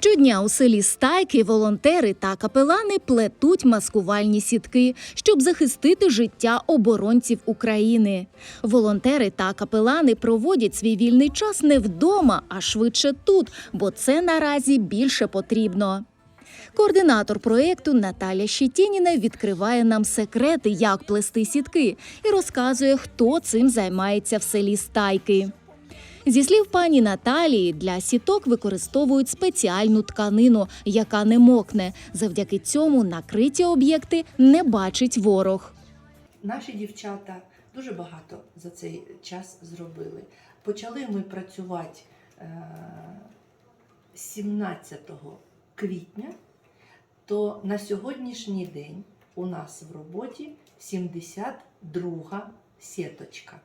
Щодня у селі Стайки волонтери та капелани плетуть маскувальні сітки, щоб захистити життя оборонців України. Волонтери та капелани проводять свій вільний час не вдома, а швидше тут, бо це наразі більше потрібно. Координатор проєкту Наталя Щетініна відкриває нам секрети, як плести сітки, і розказує, хто цим займається в селі Стайки. Зі слів пані Наталії, для сіток використовують спеціальну тканину, яка не мокне. Завдяки цьому накриті об'єкти не бачить ворог. Наші дівчата дуже багато за цей час зробили. Почали ми працювати е, 17 квітня, то на сьогоднішній день у нас в роботі 72 сіточка.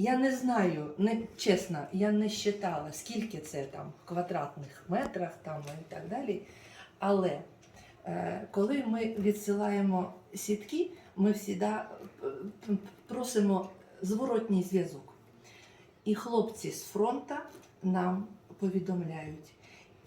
Я не знаю, не, чесно, я не считала, скільки це там в квадратних метрах там і так далі. Але е, коли ми відсилаємо сітки, ми завжди просимо зворотній зв'язок. І хлопці з фронту нам повідомляють.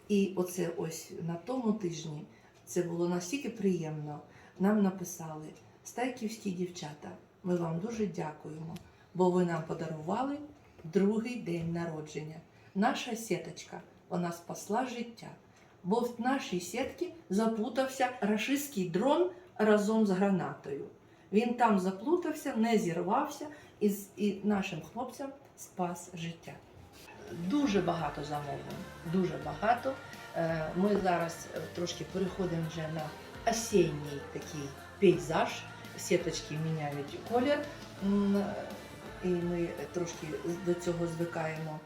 І оце ось на тому тижні це було настільки приємно. Нам написали стайківські дівчата. Ми вам дуже дякуємо, бо ви нам подарували другий день народження. Наша сіточка, вона спасла життя. Бо в нашій сітці заплутався рашистський дрон разом з гранатою. Він там заплутався, не зірвався і, і нашим хлопцям спас життя. Дуже багато замовлень, дуже багато. Е, Ми зараз е, трошки переходимо вже на осінній такий пейзаж. Сіточки міняють колір, і ми трошки до цього звикаємо.